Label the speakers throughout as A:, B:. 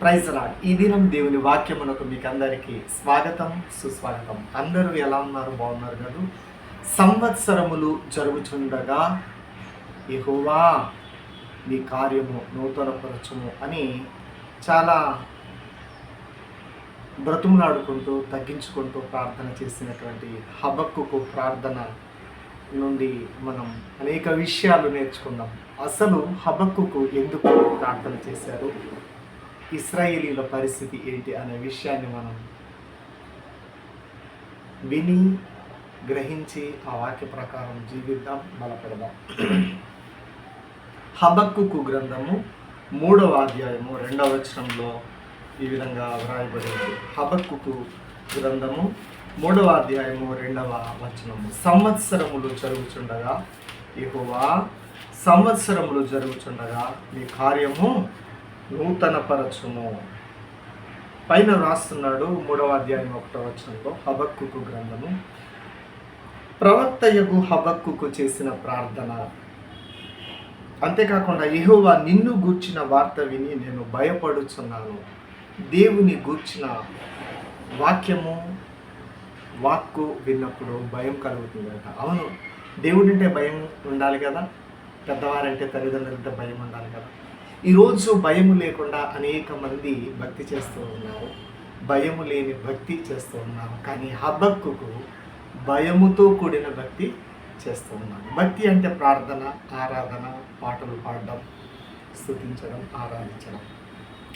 A: Praise lord ఈ దినం దేవుని వాక్యమునకు మీకు అందరికీ స్వాగతం సుస్వాగతం. అందరూ ఎలా ఉన్నారు? బాగున్నారు కదా? సంవత్సరములు జరుగుచుండగా ఎహోవా నీ కార్యము నూతనపరచము అని చాలా బ్రతుములాడుకుంటూ తగ్గించుకుంటూ ప్రార్థన చేసినటువంటి హబక్కుకు ప్రార్థన నుండి మనం అనేక విషయాలు నేర్చుకున్నాం. అసలు హబక్కుకు ఎందుకు ప్రార్థన చేశారు? ఇస్రాయేలీల పరిస్థితి ఏంటి అనే విషయాన్ని మనం విని గ్రహించి ఆ వాక్య ప్రకారం జీవిద్దాం బలపెడదాం. హబక్కుకు గ్రంథము మూడవ అధ్యాయము రెండవ వచనంలో ఈ విధంగా వ్రాయబడింది. హబక్కుకు గ్రంథము మూడవ అధ్యాయము రెండవ వచనము. సంవత్సరములు జరుగుచుండగా యెహోవా సంవత్సరములు జరుగుచుండగా మీ కార్యము నూతనపరచుము. పైన రాస్తున్నాడు మూడవ అధ్యాయం ఒకటో వచనంలో హబక్కుకు గ్రంథము. ప్రవక్తయగు హబక్కుకు చేసిన ప్రార్థన. అంతేకాకుండా ఎహోవా నిన్ను గూర్చిన వార్త విని నేను భయపడుచున్నాను. దేవుని గూర్చిన వాక్యము వాక్కు విన్నప్పుడు భయం కలుగుతుందట. అవును దేవుడింటే భయం ఉండాలి కదా? పెద్దవారంటే తల్లిదండ్రులంటే భయం ఉండాలి కదా? ఈరోజు భయము లేకుండా అనేక మంది భక్తి చేస్తూ ఉన్నారు. భయము లేని భక్తి చేస్తూ ఉన్నారు. కానీ హబ్బక్కుకు భయముతో కూడిన భక్తి చేస్తూ ఉన్నారు. భక్తి అంటే ప్రార్థన ఆరాధన పాటలు పాడడం స్థుతించడం ఆరాధించడం.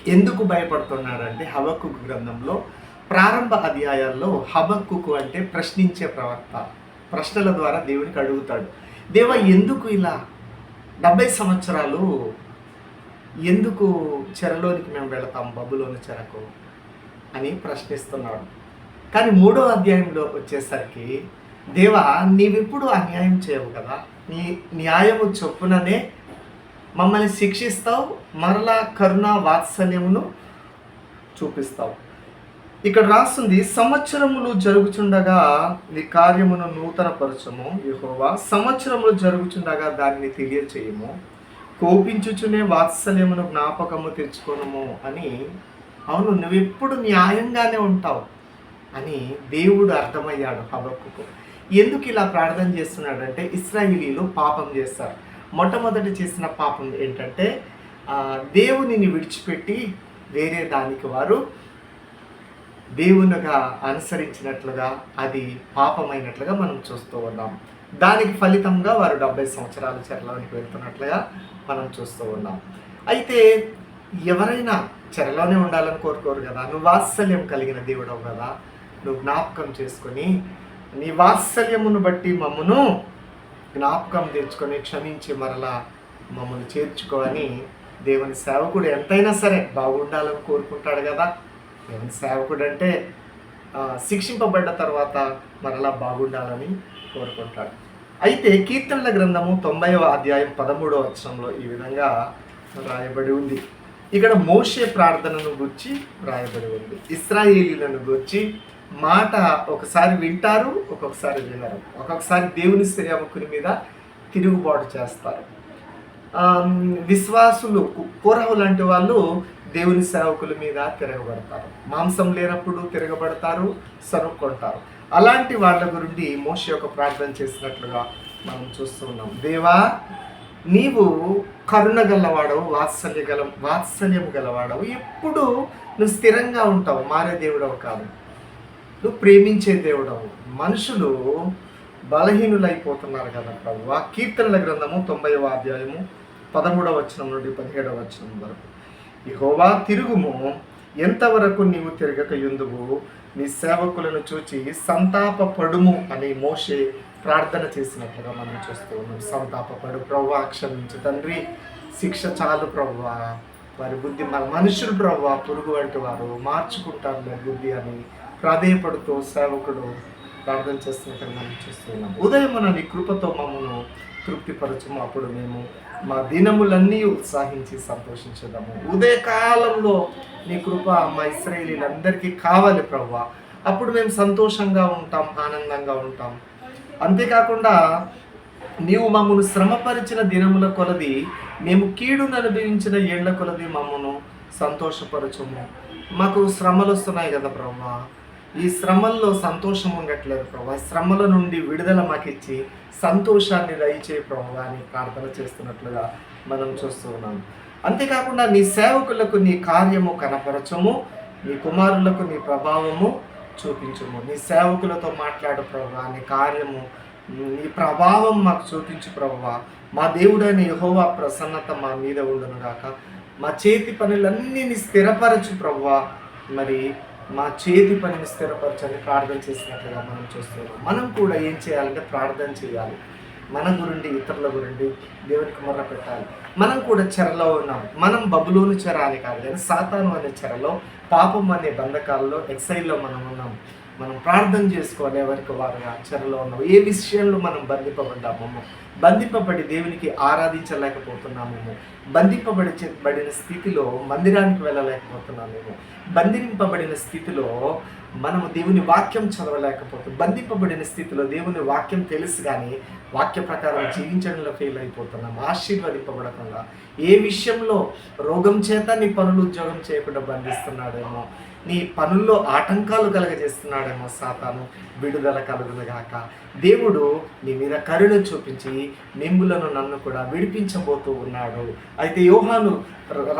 A: ఎందుకు భయపడుతున్నాడంటే హబక్కు గ్రంథంలో ప్రారంభ అధ్యాయాల్లో హబక్కుకు అంటే ప్రశ్నించే ప్రవక్త ప్రశ్నల ద్వారా దేవునికి అడుగుతాడు. దేవ ఎందుకు ఇలా డెబ్బై సంవత్సరాలు ఎందుకు చెరలోనికి మేము వెళతాం? బబులోని చెరకు అని ప్రశ్నిస్తున్నాడు. కానీ మూడో అధ్యాయంలో వచ్చేసరికి దేవా నీవెప్పుడు అన్యాయం చేయవు కదా? నీ న్యాయము చొప్పుననే మమ్మల్ని శిక్షిస్తావు మరలా కరుణ వాత్సల్యమును చూపిస్తావు. ఇక్కడ రాస్తుంది సంవత్సరములు జరుగుచుండగా నీ కార్యమును నూతన పరచము యెహోవా. సంవత్సరములు జరుగుచుండగా దానిని తెలియచేయము. కోపించుచునే వాత్సల్యమును జ్ఞాపకము తెచ్చుకోనము అని అవును నువ్వెప్పుడు న్యాయంగానే ఉంటావు అని దేవుడు అర్థమయ్యాడు హబక్కుకు ఎందుకు ఇలా ప్రార్థన చేస్తున్నాడంటే ఇస్రాయిలీలు పాపం చేస్తారు. మొట్టమొదటి చేసిన పాపం ఏంటంటే దేవునిని విడిచిపెట్టి వేరే దానికి వారు దేవునిగా అనుసరించినట్లుగా అది పాపమైనట్లుగా మనం చూస్తూ ఉన్నాం. దానికి ఫలితంగా వారు డెబ్బై సంవత్సరాల చెరలోనికి వెళ్తున్నట్లుగా మనం చూస్తూ ఉన్నాం. అయితే ఎవరైనా చెరలోనే ఉండాలని కోరుకోరు కదా? నువ్వు వాత్సల్యం కలిగిన దేవుడవు కదా? నువ్వు జ్ఞాపకం చేసుకొని నీ వాత్సల్యమును బట్టి మమ్మను జ్ఞాపకం తెచ్చుకొని క్షమించి మరలా మమ్మల్ని చేర్చుకో అని దేవుని సేవకుడు ఎంతైనా సరే బాగుండాలని కోరుకుంటాడు కదా? సేవకుడు అంటే శిక్షింపబడ్డ తర్వాత మరలా బాగుండాలని కోరుకుంటాడు. అయితే కీర్తనల గ్రంథము తొంభైవ అధ్యాయం పదమూడవ వచనంలో ఈ విధంగా రాయబడి ఉంది. ఇక్కడ మోషే ప్రార్థనను గుర్చి రాయబడి ఉంది. ఇస్రాయేలీలను గుర్చి మాట ఒకసారి వింటారు ఒక్కొక్కసారి వినరు. ఒక్కొక్కసారి దేవుని సేవకుని మీద తిరుగుబాటు చేస్తారు. విశ్వాసులు కూరహు లాంటి వాళ్ళు దేవుని సేవకుల మీద తిరగబడతారు. మాంసం లేనప్పుడు తిరగబడతారు సరుక్కుంటారు అలాంటి వాళ్ళ గురించి మోషి యొక్క ప్రార్థన చేసినట్లుగా మనం చూస్తున్నాం దేవా నీవు కరుణ గలవాడవు వాత్సల్య గల వాత్సల్యం గలవాడవు. ఎప్పుడు నువ్వు స్థిరంగా ఉంటావు మారే దేవుడవు కాదు. నువ్వు ప్రేమించే దేవుడవు. మనుషులు బలహీనులైపోతున్నారు కదా ప్రభు. ఆ కీర్తనల గ్రంథము తొంభైవ అధ్యాయము పదమూడవ వచనం నుండి పదిహేడవ వచనం వరకు. యహోవా తిరుగుము. ఎంతవరకు నీవు తిరగక ఎందుకు నీ సేవకులను చూచి సంతాప పడుము అని మోషే ప్రార్థన చేసినట్లుగా మనం చూస్తూ ఉన్నాం. సంతాప పడు ప్రవ్వా క్షమించు తండ్రి. శిక్ష చాలు ప్రవ్వా. వారి బుద్ధి మన మనుషులు ప్రవ్వా పురుగు వంటి వారు మార్చుకుంటారు బుద్ధి అని ప్రాధేయపడుతూ సేవకుడు ప్రార్థన చేస్తున్నట్టు మనం చూస్తున్నాం ఉదయం నీ కృపతో మమ్మను తృప్తిపరచము. అప్పుడు మేము మా దినములన్నీ ఉత్సాహించి సంతోషించదాము. ఉదయకాలంలో నీ కృప మా ఇస్రాయేలీలందరికీ కావాలి ప్రవ్వా. అప్పుడు మేము సంతోషంగా ఉంటాం ఆనందంగా ఉంటాం. అంతేకాకుండా నీవు మమ్మను శ్రమపరిచిన దినముల కొలది మేము కీడును అనుభవించిన ఏళ్ళ కొలది మమ్మను సంతోషపరచము. మాకు శ్రమలు వస్తున్నాయి కదా బ్రహ్మ ఈ శ్రమల్లో సంతోషం ఉండట్లేదు ప్రభా. శ్రమల నుండి విడుదల మాకిచ్చి సంతోషాన్ని దయచే ప్రభు అని ప్రార్థన చేస్తున్నట్లుగా మనం చూస్తూ ఉన్నాం. అంతేకాకుండా నీ సేవకులకు నీ కార్యము కనపరచము నీ కుమారులకు నీ ప్రభావము చూపించము. నీ సేవకులతో మాట్లాడు ప్రభు నీ కార్యము నీ ప్రభావం మాకు చూపించు ప్రభు. మా దేవుడైన యహోవా ప్రసన్నత మా మీద ఉండను గాక మా చేతి పనులన్నీ నీ స్థిరపరచు ప్రభువా మరి మా చేతి పనిని స్థిరపరచని ప్రార్థన చేసినట్లుగా మనం చూస్తున్నాం. మనం కూడా ఏం చేయాలంటే ప్రార్థన చేయాలి. మన గురించి ఇతరుల గురించి దేవునికి మొర్ర పెట్టాలి. మనం కూడా చెరలో ఉన్నాం. మనం బబులోని చెర అని కాదు కానీ సాతాను అనే చెరలో పాపం అనే బంధకాలలో ఎక్సైల్లో మనం ఉన్నాం. మనం ప్రార్థన చేసుకోవాలి ఎవరికి వారుగా చెరలో ఉన్నాము ఏ విషయంలో మనం బంధింపబడ్డామో బంధింపబడి దేవునికి ఆరాధించలేకపోతున్నామేమో బంధింపబడి బడిన స్థితిలో మందిరానికి వెళ్ళలేకపోతున్నామేమో బంధింపబడిన స్థితిలో మనము దేవుని వాక్యం చదవలేకపోతున్నాం బంధింపబడిన స్థితిలో దేవుని వాక్యం తెలుసు కానీ వాక్య ప్రకారం జీవించడంలో ఫెయిల్ అయిపోతున్నాం ఆశీర్వదింపబడకుండా ఏ విషయంలో రోగం చేత నీ పనులు ఉద్యోగం చేయకుండా బంధిస్తున్నాడేమో నీ పనుల్లో ఆటంకాలు కలగజేస్తున్నాడేమో సాతాను. విడుదల కలుగునుగాక. దేవుడు నీ మీద కరుణ చూపించి నింబులను నన్ను కూడా విడిపించబోతూ ఉన్నాడు. అయితే యోహాను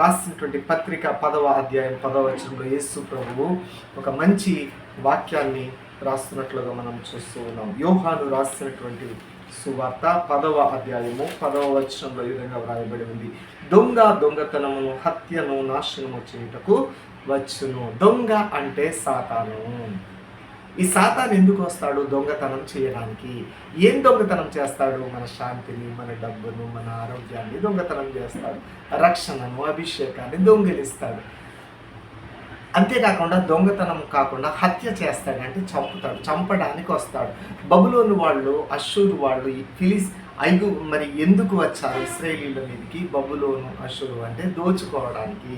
A: రాసినటువంటి పత్రిక పదవ అధ్యాయం పదవ వచనంలో యేసు ప్రభువు ఒక మంచి వాక్యాన్ని రాస్తున్నట్లుగా మనం చూస్తూ ఉన్నాం. యోహాను రాసినటువంటి సువార్త పదవ అధ్యాయము పదవ వచనంలో ఈ విధంగా వ్రాయబడి ఉంది. దొంగ దొంగతనమును హత్యను నాశనము చేయుటకు వచ్చును. దొంగ అంటే సాతాను. ఈ సాతాన్ ఎందుకు వస్తాడు? దొంగతనం చేయడానికి. ఏం దొంగతనం చేస్తాడు? మన శాంతిని మన డబ్బును మన ఆరోగ్యాన్ని దొంగతనం చేస్తాడు. రక్షణను అభిషేకాన్ని దొంగిలిస్తాడు. అంతేకాకుండా దొంగతనం కాకుండా హత్య చేస్తాడు అంటే చంపుతాడు చంపడానికి వస్తాడు. బబులోని వాళ్ళు అశ్షూరు వాళ్ళు ఫిలిస్ ఐదు మరి ఎందుకు వచ్చారు? ఇస్రాయేలీల మీదకి బబులోను అశ్షూరు అంటే దోచుకోవడానికి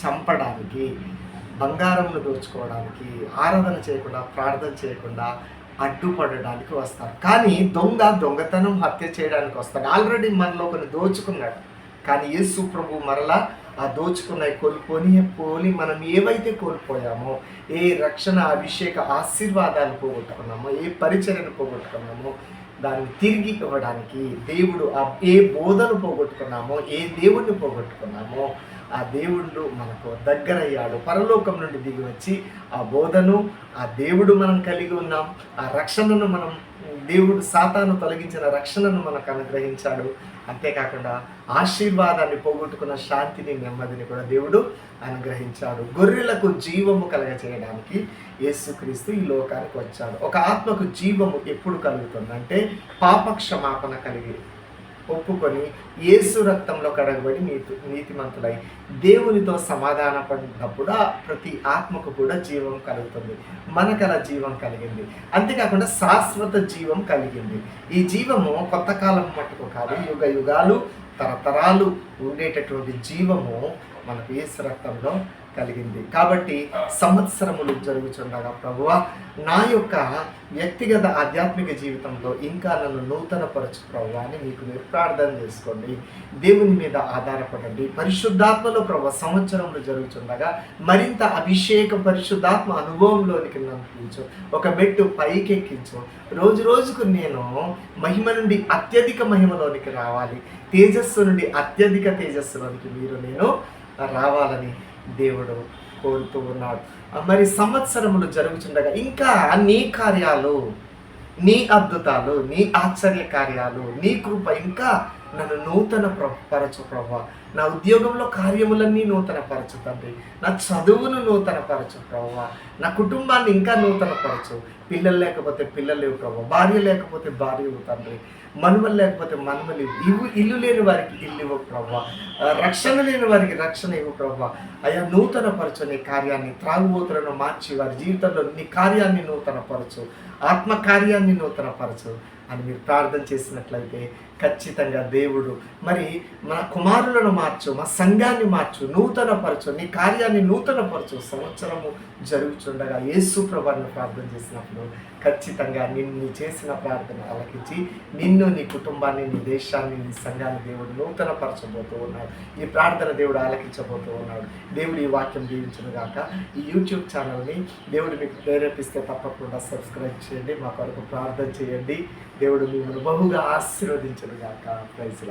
A: చంపడానికి బంగారంను దోచుకోవడానికి ఆరాధన చేయకుండా ప్రార్థన చేయకుండా అడ్డుపడడానికి వస్తారు. కానీ దొంగ దొంగతనం హత్య చేయడానికి వస్తాడు. ఆల్రెడీ మనలో కొన్ని దోచుకున్నాడు. కానీ యేసు ప్రభు మరలా ఆ దోచుకున్నాయి కోల్పోని పోలి మనం ఏవైతే కోల్పోయామో ఏ రక్షణ అభిషేక ఆశీర్వాదాలు పోగొట్టుకున్నామో ఏ పరిచర్యను పోగొట్టుకున్నామో దాన్ని తిరిగి ఇవ్వడానికి దేవుడు ఏ బోధను పోగొట్టుకున్నామో ఏ దేవుడిని పోగొట్టుకున్నామో ఆ దేవుడు మనకు దగ్గరయ్యాడు. పరలోకం నుండి దిగి వచ్చి ఆ బోధను ఆ దేవుడు మనం కలిగి ఉన్నాం ఆ రక్షణను మనం దేవుడు సాతాను తొలగించిన రక్షణను మనకు అనుగ్రహించాడు. అంతేకాకుండా ఆశీర్వాదాన్ని పోగొట్టుకున్న శాంతిని నెమ్మదిని కూడా దేవుడు అనుగ్రహించాడు. గొర్రెలకు జీవము కలగ చేయడానికి యేసుక్రీస్తు ఈ లోకానికి వచ్చాడు. ఒక ఆత్మకు జీవము ఎప్పుడు కలుగుతుందంటే పాపక్షమాపణ కలిగి ఒప్పుకొని యేసు రక్తంలో కడగబడి నీతి నీతిమంతులై దేవునితో సమాధాన పడినప్పుడు ప్రతి ఆత్మకు కూడా జీవం కలుగుతుంది. మనకలా జీవం కలిగింది. అంతేకాకుండా శాశ్వత జీవం కలిగింది. ఈ జీవము కొత్త కాలం మట్టుకు కాదు యుగ యుగాలు తరతరాలు ఉండేటటువంటి జీవము మనకు ఏసు రక్తంలో కలిగింది. కాబట్టి సంవత్సరములు జరుగుచుండగా ప్రభువ నా యొక్క వ్యక్తిగత ఆధ్యాత్మిక జీవితంలో ఇంకా నన్ను నూతనపరచు ప్రభు అని మీకు మీరు ప్రార్థన చేసుకోండి. దేవుని మీద ఆధారపడండి. పరిశుద్ధాత్మలో ప్రభు సంవత్సరంలో జరుగుతుండగా మరింత అభిషేక పరిశుద్ధాత్మ అనుభవంలోనికి నన్ను ఒక మెట్టు పైకెక్కించు. రోజు రోజుకు నేను మహిమ నుండి అత్యధిక మహిమలోనికి రావాలి. తేజస్సు నుండి అత్యధిక తేజస్సులోనికి మీరు నేను రావాలని దేవుడు కోరుతూ ఉన్నాడు. మరి సంవత్సరములు జరుగుతుండగా ఇంకా నీ కార్యాలు నీ అద్భుతాలు నీ ఆశ్చర్య కార్యాలు నీ కృప ఇంకా నన్ను నూతన పరచు ప్రభా నా ఉద్యోగంలో కార్యములన్నీ నూతన పరచు తండ్రి. నా చదువును నూతన పరచు ప్రభా నా కుటుంబాన్ని ఇంకా నూతన పరచు. పిల్లలు లేకపోతే పిల్లలు లేవు ప్రభా భార్య లేకపోతే భార్య తండ్రి. మనుమలు లేకపోతే మనుమలు ఇవ్వు ఇల్లు లేని వారికి ఇల్లు ఇవ్వ ప్రభా రక్షణ లేని వారికి రక్షణ ఇవ్వు ప్రభా అయా నూతన పరచు నీ కార్యాన్ని త్రాగుబోతులను మార్చి వారి జీవితంలో నీ కార్యాన్ని నూతన పరచు. ఆత్మ కార్యాన్ని నూతన పరచు అని మీరు ప్రార్థన చేసినట్లయితే ఖచ్చితంగా దేవుడు. మరి మన కుమారులను మార్చు మా సంఘాన్ని మార్చు నూతన పరచు నీ కార్యాన్ని నూతన పరచు సంవత్సరము జరుగుతుండగా యేసు ప్రభాన్ని ప్రార్థన చేసినప్పుడు ఖచ్చితంగా నిన్ను చేసిన ప్రార్థన ఆలకించి నిన్ను నీ కుటుంబాన్ని నీ దేశాన్ని నీ సంఘాన్ని దేవుడు నూతన పరచబోతూ ఉన్నాడు. ఈ ప్రార్థన దేవుడు ఆలకించబోతూ ఉన్నాడు. దేవుడు ఈ వాక్యం దీవించను గాక. ఈ యూట్యూబ్ ఛానల్ని దేవుడు మీకు ప్రేరేపిస్తే తప్పకుండా సబ్స్క్రైబ్ చేయండి. మా కొరకు ప్రార్థన చేయండి. దేవుడు మిమ్మల్ని బహుగా ఆశీర్వదించండి గాక ప్రైజ్లా